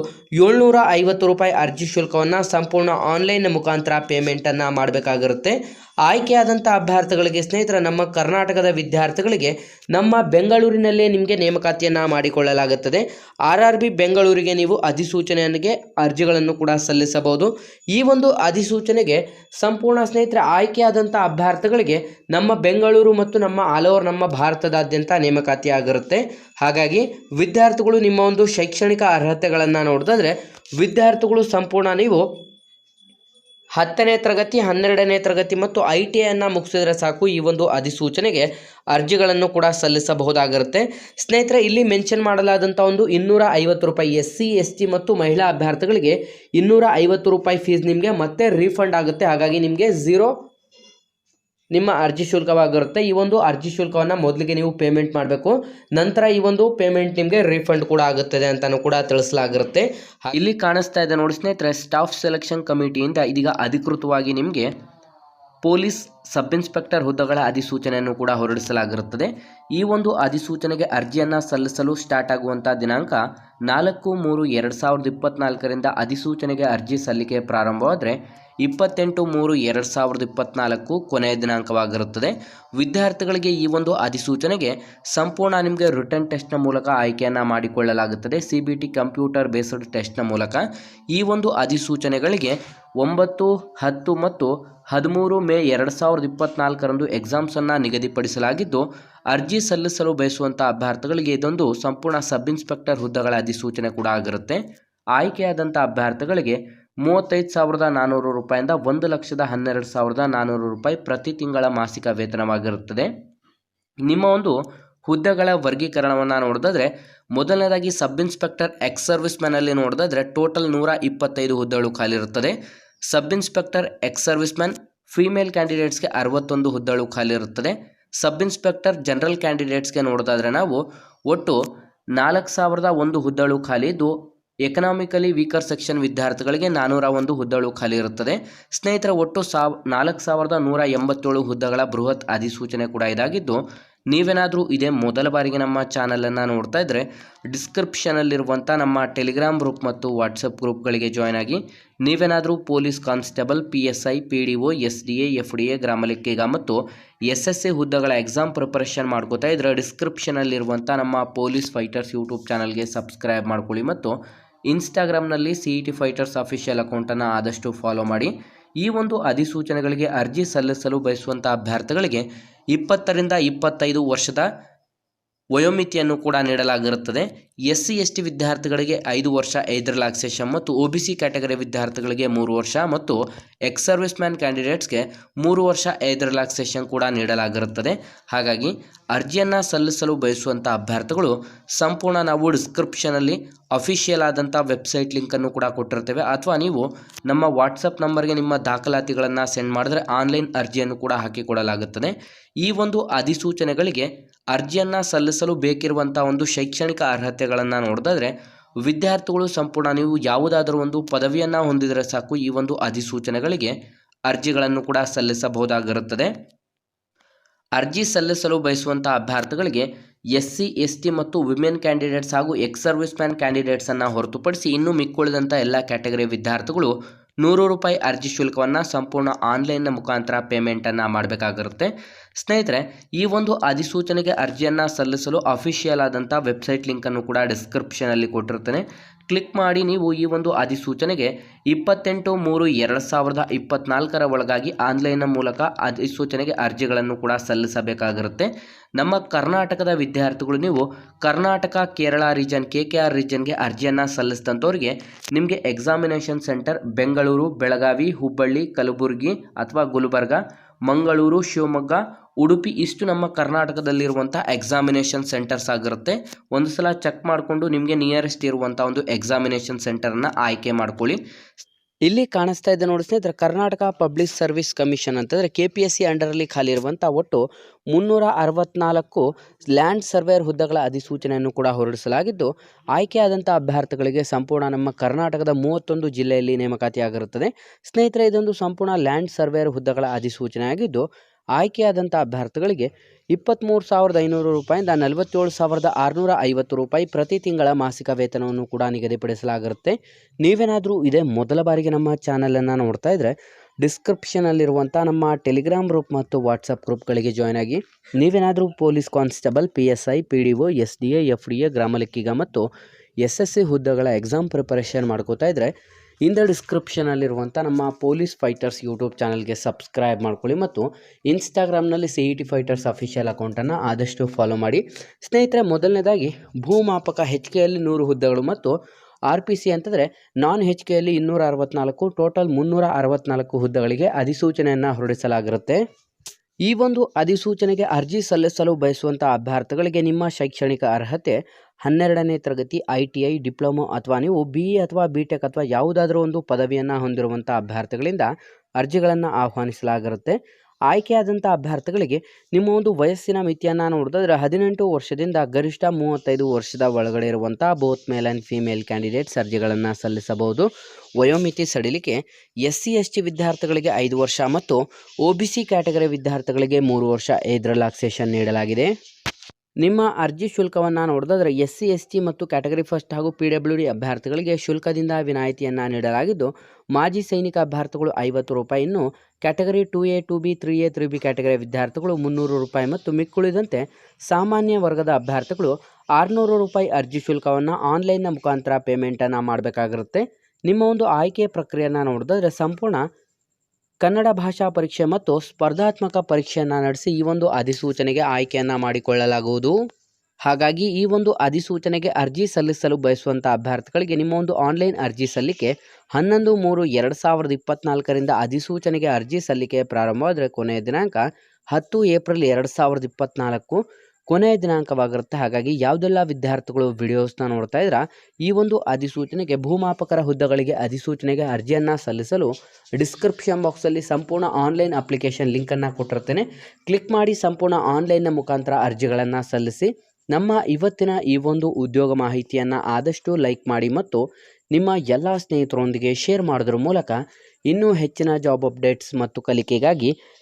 ಏಳ್ನೂರ ಐವತ್ತು ರೂಪಾಯಿ ಅರ್ಜಿ ಶುಲ್ಕವನ್ನು ಸಂಪೂರ್ಣ ಆನ್ಲೈನ್ ಮುಖಾಂತರ ಪೇಮೆಂಟನ್ನು ಮಾಡಬೇಕಾಗಿರುತ್ತೆ. ಆಯ್ಕೆಯಾದಂಥ ಅಭ್ಯರ್ಥಿಗಳಿಗೆ ಸ್ನೇಹಿತರ, ನಮ್ಮ ಕರ್ನಾಟಕದ ವಿದ್ಯಾರ್ಥಿಗಳಿಗೆ ನಮ್ಮ ಬೆಂಗಳೂರಿನಲ್ಲೇ ನಿಮಗೆ ನೇಮಕಾತಿಯನ್ನು ಮಾಡಿಕೊಳ್ಳಲಾಗುತ್ತದೆ. ಆರ್ ಆರ್ ಬಿ ಬೆಂಗಳೂರಿಗೆ ನೀವು ಅಧಿಸೂಚನೆಗೆ ಅರ್ಜಿಗಳನ್ನು ಕೂಡ ಸಲ್ಲಿಸಬಹುದು. ಈ ಒಂದು ಅಧಿಸೂಚನೆಗೆ ಸಂಪೂರ್ಣ ಸ್ನೇಹಿತರೆ, ಆಯ್ಕೆಯಾದಂಥ ಅಭ್ಯರ್ಥಿಗಳಿಗೆ ನಮ್ಮ ಬೆಂಗಳೂರು ಮತ್ತು ನಮ್ಮ ಆಲ್ ಓವರ್ ನಮ್ಮ ಭಾರತದಾದ್ಯಂತ ನೇಮಕಾತಿ ಆಗಿರುತ್ತೆ ಹಾಗಾಗಿ ವಿದ್ಯಾರ್ಥಿಗಳು ನಿಮ್ಮ ಒಂದು ಶೈಕ್ಷಣಿಕ ಅರ್ಹತೆಗಳನ್ನು ನೋಡಿದ್ರೆ ವಿದ್ಯಾರ್ಥಿಗಳು ಸಂಪೂರ್ಣ ನೀವು ಹತ್ತನೇ ತರಗತಿ, ಹನ್ನೆರಡನೇ ತರಗತಿ ಮತ್ತು ಐ ಟಿ ಐಯನ್ನು ಮುಗಿಸಿದರೆ ಸಾಕು. ಈ ಒಂದು ಅಧಿಸೂಚನೆಗೆ ಅರ್ಜಿಗಳನ್ನು ಕೂಡ ಸಲ್ಲಿಸಬಹುದಾಗಿರುತ್ತೆ. ಸ್ನೇಹಿತರೆ, ಇಲ್ಲಿ ಮೆನ್ಷನ್ ಮಾಡಲಾದಂಥ ಒಂದು ಇನ್ನೂರ ಐವತ್ತು ರೂಪಾಯಿ ಎಸ್ ಸಿ, ಎಸ್ ಟಿ ಮತ್ತು ಮಹಿಳಾ ಅಭ್ಯರ್ಥಿಗಳಿಗೆ ಇನ್ನೂರ ಐವತ್ತು ರೂಪಾಯಿ ಫೀಸ್ ನಿಮಗೆ ಮತ್ತೆ ರೀಫಂಡ್ ಆಗುತ್ತೆ. ಹಾಗಾಗಿ ನಿಮಗೆ ಝೀರೋ ನಿಮ್ಮ ಅರ್ಜಿ ಶುಲ್ಕವಾಗಿರುತ್ತೆ. ಈ ಒಂದು ಅರ್ಜಿ ಶುಲ್ಕವನ್ನು ಮೊದಲಿಗೆ ನೀವು ಪೇಮೆಂಟ್ ಮಾಡಬೇಕು. ನಂತರ ಈ ಒಂದು ಪೇಮೆಂಟ್ ನಿಮಗೆ ರೀಫಂಡ್ ಕೂಡ ಆಗುತ್ತದೆ ಅಂತಲೂ ಕೂಡ ತಿಳಿಸಲಾಗಿರುತ್ತೆ. ಇಲ್ಲಿ ಕಾಣಿಸ್ತಾ ಇದೆ ನೋಡಿ ಸ್ನೇಹಿತರೆ ಸ್ಟಾಫ್ ಸೆಲೆಕ್ಷನ್ ಕಮಿಟಿಯಿಂದ ಇದೀಗ ಅಧಿಕೃತವಾಗಿ ನಿಮಗೆ ಪೊಲೀಸ್ ಸಬ್ ಇನ್ಸ್ಪೆಕ್ಟರ್ ಹುದ್ದೆಗಳ ಅಧಿಸೂಚನೆಯನ್ನು ಕೂಡ ಹೊರಡಿಸಲಾಗಿರುತ್ತದೆ. ಈ ಒಂದು ಅಧಿಸೂಚನೆಗೆ ಅರ್ಜಿಯನ್ನು ಸಲ್ಲಿಸಲು ಸ್ಟಾರ್ಟ್ ಆಗುವಂಥ ದಿನಾಂಕ ನಾಲ್ಕು ಮೂರು ಎರಡು ಸಾವಿರದ ಇಪ್ಪತ್ತ್ನಾಲ್ಕರಿಂದ ಅಧಿಸೂಚನೆಗೆ ಅರ್ಜಿ ಸಲ್ಲಿಕೆ ಪ್ರಾರಂಭವಾದರೆ ಇಪ್ಪತ್ತೆಂಟು ಮೂರು ಎರಡು ಸಾವಿರದ ಇಪ್ಪತ್ನಾಲ್ಕು ಕೊನೆಯ ದಿನಾಂಕವಾಗಿರುತ್ತದೆ. ವಿದ್ಯಾರ್ಥಿಗಳಿಗೆ ಈ ಒಂದು ಅಧಿಸೂಚನೆಗೆ ಸಂಪೂರ್ಣ ನಿಮಗೆ ರಿಟರ್ನ್ ಟೆಸ್ಟ್ನ ಮೂಲಕ ಆಯ್ಕೆಯನ್ನು ಮಾಡಿಕೊಳ್ಳಲಾಗುತ್ತದೆ. C B T computer based ಟೆಸ್ಟ್ನ ಮೂಲಕ ಈ ಒಂದು ಅಧಿಸೂಚನೆಗಳಿಗೆ ಒಂಬತ್ತು, ಹತ್ತು ಮತ್ತು ಹದಿಮೂರು ಮೇ ಎರಡು ಸಾವಿರದ ಇಪ್ಪತ್ತ್ನಾಲ್ಕರಂದು ಎಕ್ಸಾಮ್ಸನ್ನು ನಿಗದಿಪಡಿಸಲಾಗಿದ್ದು, ಅರ್ಜಿ ಸಲ್ಲಿಸಲು ಬಯಸುವಂಥ ಅಭ್ಯರ್ಥಿಗಳಿಗೆ ಇದೊಂದು ಸಂಪೂರ್ಣ ಸಬ್ ಇನ್ಸ್ಪೆಕ್ಟರ್ ಹುದ್ದೆಗಳ ಅಧಿಸೂಚನೆ ಕೂಡ ಆಗಿರುತ್ತೆ. ಆಯ್ಕೆಯಾದಂಥ ಅಭ್ಯರ್ಥಿಗಳಿಗೆ ಮೂವತ್ತೈದು ಸಾವಿರದ ನಾನ್ನೂರು ರೂಪಾಯಿಂದ ಒಂದು ಲಕ್ಷದ ಹನ್ನೆರಡು ಸಾವಿರದ ನಾನ್ನೂರು ರೂಪಾಯಿ ಪ್ರತಿ ತಿಂಗಳ ಮಾಸಿಕ ವೇತನವಾಗಿರುತ್ತದೆ. ನಿಮ್ಮ ಒಂದು ಹುದ್ದೆಗಳ ವರ್ಗೀಕರಣವನ್ನು ನೋಡಿದ್ರೆ ಮೊದಲನೇದಾಗಿ ಸಬ್ ಇನ್ಸ್ಪೆಕ್ಟರ್ ಎಕ್ಸ್ ಸರ್ವಿಸ್ ಮ್ಯಾನಲ್ಲಿ ನೋಡಿದ್ರೆ ಟೋಟಲ್ ನೂರ ಇಪ್ಪತ್ತೈದು ಹುದ್ದೆಗಳು ಖಾಲಿ ಇರುತ್ತದೆ sub inspector ex service man female ಕ್ಯಾಂಡಿಡೇಟ್ಸ್ಗೆ ಅರವತ್ತೊಂದು ಹುದ್ದೆಗಳು ಖಾಲಿ ಇರುತ್ತದೆ ಸಬ್ ಇನ್ಸ್ಪೆಕ್ಟರ್ ಜನರಲ್ ಕ್ಯಾಂಡಿಡೇಟ್ಸ್ಗೆ ನೋಡೋದಾದರೆ ನಾವು ಒಟ್ಟು ನಾಲ್ಕು ಸಾವಿರದ ಒಂದು ಹುದ್ದೆಗಳು ಖಾಲಿ ಇದ್ದು ಎಕನಾಮಿಕಲಿ ವೀಕರ್ ಸೆಕ್ಷನ್ ವಿದ್ಯಾರ್ಥಿಗಳಿಗೆ ನಾನ್ನೂರ ಒಂದು ಹುದ್ದೆಗಳು ಖಾಲಿ ಇರುತ್ತದೆ. ಸ್ನೇಹಿತರ, ಒಟ್ಟು ಸಾವ್, ನಾಲ್ಕು ಸಾವಿರದ ನೂರ ಎಂಬತ್ತೇಳು ಹುದ್ದೆಗಳ ಬೃಹತ್ ಅಧಿಸೂಚನೆ ಕೂಡ ಇದಾಗಿದ್ದು, ನೀವೇನಾದರೂ ಇದೇ ಮೊದಲ ಬಾರಿಗೆ ನಮ್ಮ ಚಾನಲನ್ನು ನೋಡ್ತಾ ಇದ್ದರೆ ಡಿಸ್ಕ್ರಿಪ್ಷನಲ್ಲಿರುವಂಥ ನಮ್ಮ ಟೆಲಿಗ್ರಾಮ್ ಗ್ರೂಪ್ ಮತ್ತು ವಾಟ್ಸಪ್ ಗ್ರೂಪ್ಗಳಿಗೆ ಜಾಯ್ನ್ ಆಗಿ, ನೀವೇನಾದರೂ police constable P S I P D O S D A F D A ಗ್ರಾಮ ಲೆಕ್ಕಿಗ ಮತ್ತು ಎಸ್ ಎಸ್ ಎ ಹುದ್ದೆಗಳ ಎಕ್ಸಾಮ್ ಪ್ರಿಪರೇಷನ್ ಮಾಡ್ಕೋತಾ ಇದ್ದರೆ ಡಿಸ್ಕ್ರಿಪ್ಷನಲ್ಲಿರುವಂಥ ನಮ್ಮ ಪೊಲೀಸ್ ಫೈಟರ್ಸ್ ಯೂಟ್ಯೂಬ್ ಚಾನಲ್ಗೆ ಸಬ್ಸ್ಕ್ರೈಬ್ ಮಾಡ್ಕೊಳ್ಳಿ ಮತ್ತು ಇನ್ಸ್ಟಾಗ್ರಾಮ್ನಲ್ಲಿ C E T fighters official ಅಕೌಂಟನ್ನು ಆದಷ್ಟು ಫಾಲೋ ಮಾಡಿ. ಈ ಒಂದು ಅಧಿಸೂಚನೆಗಳಿಗೆ ಅರ್ಜಿ ಸಲ್ಲಿಸಲು ಬಯಸುವಂಥ ಅಭ್ಯರ್ಥಿಗಳಿಗೆ ಇಪ್ಪತ್ತರಿಂದ ಇಪ್ಪತ್ತೈದು ವರ್ಷದ ವಯೋಮಿತಿಯನ್ನು ಕೂಡ ನೀಡಲಾಗಿರುತ್ತದೆ. ಎಸ್ ಸಿ ಎಸ್ ಟಿ ವಿದ್ಯಾರ್ಥಿಗಳಿಗೆ ಐದು ವರ್ಷ ಐದು ರಿಲ್ಯಾಕ್ಸೇಷನ್ ಮತ್ತು ಒ ಬಿ ಸಿ ಕ್ಯಾಟಗರಿ ವಿದ್ಯಾರ್ಥಿಗಳಿಗೆ ಮೂರು ವರ್ಷ ಮತ್ತು ಎಕ್ಸ್ ಸರ್ವಿಸ್ ಮ್ಯಾನ್ ಕ್ಯಾಂಡಿಡೇಟ್ಸ್ಗೆ ಮೂರು ವರ್ಷ ಐದು ರಿಲ್ಯಾಕ್ಸೇಷನ್ ಕೂಡ ನೀಡಲಾಗಿರುತ್ತದೆ. ಹಾಗಾಗಿ ಅರ್ಜಿಯನ್ನು ಸಲ್ಲಿಸಲು ಬಯಸುವಂಥ ಅಭ್ಯರ್ಥಿಗಳು ಸಂಪೂರ್ಣ ನಾವು ಡಿಸ್ಕ್ರಿಪ್ಷನಲ್ಲಿ ಅಫಿಷಿಯಲ್ ಆದಂಥ ವೆಬ್ಸೈಟ್ ಲಿಂಕನ್ನು ಕೂಡ ಕೊಟ್ಟಿರ್ತೇವೆ. ಅಥವಾ ನೀವು ನಮ್ಮ ವಾಟ್ಸಪ್ ನಂಬರ್ಗೆ ನಿಮ್ಮ ದಾಖಲಾತಿಗಳನ್ನು ಸೆಂಡ್ ಮಾಡಿದ್ರೆ ಆನ್ಲೈನ್ ಅರ್ಜಿಯನ್ನು ಕೂಡ ಹಾಕಿಕೊಡಲಾಗುತ್ತದೆ. ಈ ಒಂದು ಅಧಿಸೂಚನೆಗಳಿಗೆ ಅರ್ಜಿಯನ್ನು ಸಲ್ಲಿಸಲು ಬೇಕಿರುವಂಥ ಒಂದು ಶೈಕ್ಷಣಿಕ ಅರ್ಹತೆಗಳನ್ನು ನೋಡಿದ್ರೆ ವಿದ್ಯಾರ್ಥಿಗಳು ಸಂಪೂರ್ಣ ನೀವು ಯಾವುದಾದರೂ ಒಂದು ಪದವಿಯನ್ನು ಹೊಂದಿದರೆ ಸಾಕು ಈ ಒಂದು ಅಧಿಸೂಚನೆಗಳಿಗೆ ಅರ್ಜಿಗಳನ್ನು ಕೂಡ ಸಲ್ಲಿಸಬಹುದಾಗಿರುತ್ತದೆ. ಅರ್ಜಿ ಸಲ್ಲಿಸಲು ಬಯಸುವಂಥ ಅಭ್ಯರ್ಥಿಗಳಿಗೆ ಎಸ್ ಸಿ ಎಸ್ ಟಿ ಮತ್ತು ವಿಮೆನ್ ಕ್ಯಾಂಡಿಡೇಟ್ಸ್ ಹಾಗೂ ಎಕ್ಸ್ ಸರ್ವಿಸ್ ಮ್ಯಾನ್ ಕ್ಯಾಂಡಿಡೇಟ್ಸನ್ನು ಹೊರತುಪಡಿಸಿ ಇನ್ನೂ ಮಿಕ್ಕುಳಿದಂಥ ಎಲ್ಲ ಕ್ಯಾಟಗರಿ ವಿದ್ಯಾರ್ಥಿಗಳು ನೂರು ರೂಪಾಯಿ ಅರ್ಜಿ ಶುಲ್ಕವನ್ನು ಸಂಪೂರ್ಣ ಆನ್ಲೈನ್ನ ಮುಖಾಂತರ ಪೇಮೆಂಟನ್ನು ಮಾಡಬೇಕಾಗಿರುತ್ತೆ. ಸ್ನೇಹಿತರೆ, ಈ ಒಂದು ಅಧಿಸೂಚನೆಗೆ ಅರ್ಜಿಯನ್ನು ಸಲ್ಲಿಸಲು ಅಫಿಷಿಯಲ್ ಆದಂಥ ವೆಬ್ಸೈಟ್ ಲಿಂಕನ್ನು ಕೂಡ ಡಿಸ್ಕ್ರಿಪ್ಷನಲ್ಲಿ ಕೊಟ್ಟಿರ್ತೇನೆ ಕ್ಲಿಕ್ ಮಾಡಿ ನೀವು ಈ ಒಂದು ಅಧಿಸೂಚನೆಗೆ ಇಪ್ಪತ್ತೆಂಟು ಮೂರು ಎರಡು ಸಾವಿರದ ಇಪ್ಪತ್ನಾಲ್ಕರ ಒಳಗಾಗಿ ಆನ್ಲೈನ್ನ ಮೂಲಕ ಅಧಿಸೂಚನೆಗೆ ಅರ್ಜಿಗಳನ್ನು ಕೂಡ ಸಲ್ಲಿಸಬೇಕಾಗಿರುತ್ತೆ. ನಮ್ಮ ಕರ್ನಾಟಕದ ವಿದ್ಯಾರ್ಥಿಗಳು, ನೀವು Karnataka, Kerala region, K K R ರೀಜನ್ಗೆ ಅರ್ಜಿಯನ್ನು ಸಲ್ಲಿಸಿದಂಥವ್ರಿಗೆ ನಿಮಗೆ ಎಕ್ಸಾಮಿನೇಷನ್ ಸೆಂಟರ್ ಬೆಂಗಳೂರು, ಬೆಳಗಾವಿ, ಹುಬ್ಬಳ್ಳಿ, ಕಲಬುರಗಿ ಅಥವಾ ಗುಲ್ಬರ್ಗ ಮಂಗಳೂರು, ಶಿವಮೊಗ್ಗ, ಉಡುಪಿ ಇಷ್ಟು ನಮ್ಮ ಕರ್ನಾಟಕದಲ್ಲಿರುವಂಥ ಎಕ್ಸಾಮಿನೇಷನ್ ಸೆಂಟರ್ಸ್ ಆಗಿರುತ್ತೆ. ಒಂದು ಸಲ ಚೆಕ್ ಮಾಡಿಕೊಂಡು ನಿಮಗೆ ನಿಯರೆಸ್ಟ್ ಇರುವಂಥ ಒಂದು ಎಕ್ಸಾಮಿನೇಷನ್ ಸೆಂಟರನ್ನು ಆಯ್ಕೆ ಮಾಡ್ಕೊಳ್ಳಿ. ಇಲ್ಲಿ ಕಾಣಿಸ್ತಾ ಇದೆ ನೋಡಿ ಸ್ನೇಹಿತರೆ, ಕರ್ನಾಟಕ ಪಬ್ಲಿಕ್ ಸರ್ವಿಸ್ ಕಮಿಷನ್ ಅಂತಂದರೆ ಕೆ ಪಿ ಎಸ್ ಸಿ ಅಂಡರಲ್ಲಿ ಖಾಲಿ ಇರುವಂಥ ಒಟ್ಟು ಮುನ್ನೂರ ಅರವತ್ನಾಲ್ಕು ಲ್ಯಾಂಡ್ ಸರ್ವೇಯರ್ ಹುದ್ದೆಗಳ ಅಧಿಸೂಚನೆಯನ್ನು ಕೂಡ ಹೊರಡಿಸಲಾಗಿದ್ದು ಆಯ್ಕೆಯಾದಂಥ ಅಭ್ಯರ್ಥಿಗಳಿಗೆ ಸಂಪೂರ್ಣ ನಮ್ಮ ಕರ್ನಾಟಕದ ಮೂವತ್ತೊಂದು ಜಿಲ್ಲೆಯಲ್ಲಿ ನೇಮಕಾತಿಯಾಗಿರುತ್ತದೆ. ಸ್ನೇಹಿತರೆ, ಇದೊಂದು ಸಂಪೂರ್ಣ ಲ್ಯಾಂಡ್ ಸರ್ವೇಯರ್ ಹುದ್ದೆಗಳ ಅಧಿಸೂಚನೆ ಆಗಿದ್ದು ಆಯ್ಕೆಯಾದಂಥ ಅಭ್ಯರ್ಥಿಗಳಿಗೆ ಇಪ್ಪತ್ತ್ಮೂರು ಸಾವಿರದ ಐನೂರು ರೂಪಾಯಿಂದ ನಲವತ್ತೇಳು ಸಾವಿರದ ಆರುನೂರ ಐವತ್ತು ರೂಪಾಯಿ ಪ್ರತಿ ತಿಂಗಳ ಮಾಸಿಕ ವೇತನವನ್ನು ಕೂಡ ನಿಗದಿಪಡಿಸಲಾಗಿರುತ್ತೆ. ನೀವೇನಾದರೂ ಇದೇ ಮೊದಲ ಬಾರಿಗೆ ನಮ್ಮ ಚಾನಲನ್ನು ನೋಡ್ತಾ ಇದ್ದರೆ ಡಿಸ್ಕ್ರಿಪ್ಷನಲ್ಲಿರುವಂಥ ನಮ್ಮ ಟೆಲಿಗ್ರಾಮ್ ಗ್ರೂಪ್ ಮತ್ತು ವಾಟ್ಸಪ್ ಗ್ರೂಪ್ಗಳಿಗೆ ಜಾಯ್ನ್ ಆಗಿ ನೀವೇನಾದರೂ police constable, P S I, P D O, S D A, F D A, ಗ್ರಾಮ ಲೆಕ್ಕಿಗ ಮತ್ತು ಎಸ್ ಎಸ್ ಸಿ ಹುದ್ದೆಗಳ ಎಕ್ಸಾಮ್ ಪ್ರಿಪರೇಷನ್ ಮಾಡ್ಕೋತಾ ಇದ್ದರೆ ಇಂದ ಡಿಸ್ಕ್ರಿಪ್ಷನಲ್ಲಿರುವಂಥ ನಮ್ಮ ಪೊಲೀಸ್ ಫೈಟರ್ಸ್ ಯೂಟ್ಯೂಬ್ ಚಾನಲ್ಗೆ ಸಬ್ಸ್ಕ್ರೈಬ್ ಮಾಡ್ಕೊಳ್ಳಿ ಮತ್ತು ಇನ್ಸ್ಟಾಗ್ರಾಮ್ನಲ್ಲಿ C E T fighters official ಅಕೌಂಟನ್ನು ಆದಷ್ಟು ಫಾಲೋ ಮಾಡಿ. ಸ್ನೇಹಿತರೆ, ಮೊದಲನೇದಾಗಿ ಭೂಮಾಪಕ ಹೆಚ್ ಕೆಯಲ್ಲಿ ನೂರು ಹುದ್ದೆಗಳು ಮತ್ತು ಆರ್ ಪಿ ಸಿ ಅಂತಂದರೆ ನಾನ್ ಹೆಚ್ ಕೆಯಲ್ಲಿ ಇನ್ನೂರ ಅರವತ್ನಾಲ್ಕು ಟೋಟಲ್ ಮುನ್ನೂರ ಅರವತ್ನಾಲ್ಕು ಹುದ್ದೆಗಳಿಗೆ ಅಧಿಸೂಚನೆಯನ್ನು ಹೊರಡಿಸಲಾಗಿರುತ್ತೆ. ಈ ಒಂದು ಅಧಿಸೂಚನೆಗೆ ಅರ್ಜಿ ಸಲ್ಲಿಸಲು ಬಯಸುವಂಥ ಅಭ್ಯರ್ಥಿಗಳಿಗೆ ನಿಮ್ಮ ಶೈಕ್ಷಣಿಕ ಅರ್ಹತೆ, ಹನ್ನೆರಡನೇ ತರಗತಿ, ಐ ಟಿ ಐ, ಡಿಪ್ಲೊಮೊ ಅಥವಾ ನೀವು ಬಿ ಎ ಅಥವಾ ಬಿ ಟೆಕ್ ಅಥವಾ ಯಾವುದಾದ್ರೂ ಒಂದು ಪದವಿಯನ್ನು ಹೊಂದಿರುವಂಥ ಅಭ್ಯರ್ಥಿಗಳಿಂದ ಅರ್ಜಿಗಳನ್ನು ಆಹ್ವಾನಿಸಲಾಗಿರುತ್ತೆ. ಆಯ್ಕೆಯಾದಂಥ ಅಭ್ಯರ್ಥಿಗಳಿಗೆ ನಿಮ್ಮ ಒಂದು ವಯಸ್ಸಿನ ಮಿತಿಯನ್ನು ನೋಡಿದ್ರೆ ಹದಿನೆಂಟು ವರ್ಷದಿಂದ ಗರಿಷ್ಠ ಮೂವತ್ತೈದು ವರ್ಷದ ಒಳಗಡೆ ಇರುವಂಥ both male and female candidates ಅರ್ಜಿಗಳನ್ನು ಸಲ್ಲಿಸಬಹುದು. ವಯೋಮಿತಿ ಸಡಿಲಿಕೆ ಎಸ್ ಸಿ ಎಸ್ ಟಿ ವಿದ್ಯಾರ್ಥಿಗಳಿಗೆ ಐದು ವರ್ಷ ಮತ್ತು ಒ ಬಿ ಸಿ ಕ್ಯಾಟಗರಿ ವಿದ್ಯಾರ್ಥಿಗಳಿಗೆ ಮೂರು ವರ್ಷ ಏಜ್ ರಿಲ್ಯಾಕ್ಸೇಷನ್ ನೀಡಲಾಗಿದೆ. ನಿಮ್ಮ ಅರ್ಜಿ ಶುಲ್ಕವನ್ನು ನೋಡಿದ್ರೆ ಎಸ್ ಸಿ, ಎಸ್ ಟಿ ಮತ್ತು ಕ್ಯಾಟಗರಿ ಫಸ್ಟ್ ಹಾಗೂ ಪಿ ಡಬ್ಲ್ಯೂ ಡಿ ಅಭ್ಯರ್ಥಿಗಳಿಗೆ ಶುಲ್ಕದಿಂದ ವಿನಾಯಿತಿಯನ್ನು ನೀಡಲಾಗಿದ್ದು, ಮಾಜಿ ಸೈನಿಕ ಅಭ್ಯರ್ಥಿಗಳು ಐವತ್ತು ರೂಪಾಯಿಯನ್ನು category two A, two B, three A, three B category ವಿದ್ಯಾರ್ಥಿಗಳು ಮುನ್ನೂರು ರೂಪಾಯಿ ಮತ್ತು ಮಿಕ್ಕುಳಿದಂತೆ ಸಾಮಾನ್ಯ ವರ್ಗದ ಅಭ್ಯರ್ಥಿಗಳು ಆರುನೂರು ರೂಪಾಯಿ ಅರ್ಜಿ ಶುಲ್ಕವನ್ನು ಆನ್ಲೈನ್ನ ಮುಖಾಂತರ ಪೇಮೆಂಟನ್ನು ಮಾಡಬೇಕಾಗಿರುತ್ತೆ. ನಿಮ್ಮ ಒಂದು ಆಯ್ಕೆ ಪ್ರಕ್ರಿಯೆಯನ್ನು ನೋಡಿದ್ರೆ ಸಂಪೂರ್ಣ ಕನ್ನಡ ಭಾಷಾ ಪರೀಕ್ಷೆ ಮತ್ತು ಸ್ಪರ್ಧಾತ್ಮಕ ಪರೀಕ್ಷೆಯನ್ನು ನಡೆಸಿ ಈ ಒಂದು ಅಧಿಸೂಚನೆಗೆ ಆಯ್ಕೆಯನ್ನು ಮಾಡಿಕೊಳ್ಳಲಾಗುವುದು. ಹಾಗಾಗಿ ಈ ಒಂದು ಅಧಿಸೂಚನೆಗೆ ಅರ್ಜಿ ಸಲ್ಲಿಸಲು ಬಯಸುವಂಥ ಅಭ್ಯರ್ಥಿಗಳಿಗೆ ನಿಮ್ಮ ಒಂದು ಆನ್ಲೈನ್ ಅರ್ಜಿ ಸಲ್ಲಿಕೆ ಹನ್ನೊಂದು ಮೂರು ಎರಡು ಸಾವಿರದ ಇಪ್ಪತ್ನಾಲ್ಕರಿಂದ ಅಧಿಸೂಚನೆಗೆ ಅರ್ಜಿ ಸಲ್ಲಿಕೆ ಪ್ರಾರಂಭವಾದರೆ ಕೊನೆಯ ದಿನಾಂಕ ಹತ್ತು ಏಪ್ರಿಲ್ ಎರಡು ಸಾವಿರದ ಇಪ್ಪತ್ತ್ನಾಲ್ಕು ಕೊನೆಯ ದಿನಾಂಕವಾಗಿರುತ್ತೆ. ಹಾಗಾಗಿ ಯಾವುದೆಲ್ಲ ವಿದ್ಯಾರ್ಥಿಗಳು ವಿಡಿಯೋಸ್ನ ನೋಡ್ತಾ ಇದ್ರ, ಈ ಒಂದು ಅಧಿಸೂಚನೆಗೆ, ಭೂಮಾಪಕರ ಹುದ್ದೆಗಳಿಗೆ ಅಧಿಸೂಚನೆಗೆ ಅರ್ಜಿಯನ್ನು ಸಲ್ಲಿಸಲು ಡಿಸ್ಕ್ರಿಪ್ಷನ್ ಬಾಕ್ಸಲ್ಲಿ ಸಂಪೂರ್ಣ ಆನ್ಲೈನ್ ಅಪ್ಲಿಕೇಶನ್ ಲಿಂಕನ್ನು ಕೊಟ್ಟಿರ್ತೇನೆ. ಕ್ಲಿಕ್ ಮಾಡಿ ಸಂಪೂರ್ಣ ಆನ್ಲೈನ್ನ ಮುಖಾಂತರ ಅರ್ಜಿಗಳನ್ನು ಸಲ್ಲಿಸಿ, ನಮ್ಮ ಇವತ್ತಿನ ಈ ಒಂದು ಉದ್ಯೋಗ ಮಾಹಿತಿಯನ್ನು ಆದಷ್ಟು ಲೈಕ್ ಮಾಡಿ ಮತ್ತು ನಿಮ್ಮ ಎಲ್ಲ ಸ್ನೇಹಿತರೊಂದಿಗೆ ಶೇರ್ ಮಾಡೋದ್ರ ಮೂಲಕ ಇನ್ನೂ ಹೆಚ್ಚಿನ ಜಾಬ್ ಅಪ್ಡೇಟ್ಸ್ ಮತ್ತು ಕಲಿಕೆಗಾಗಿ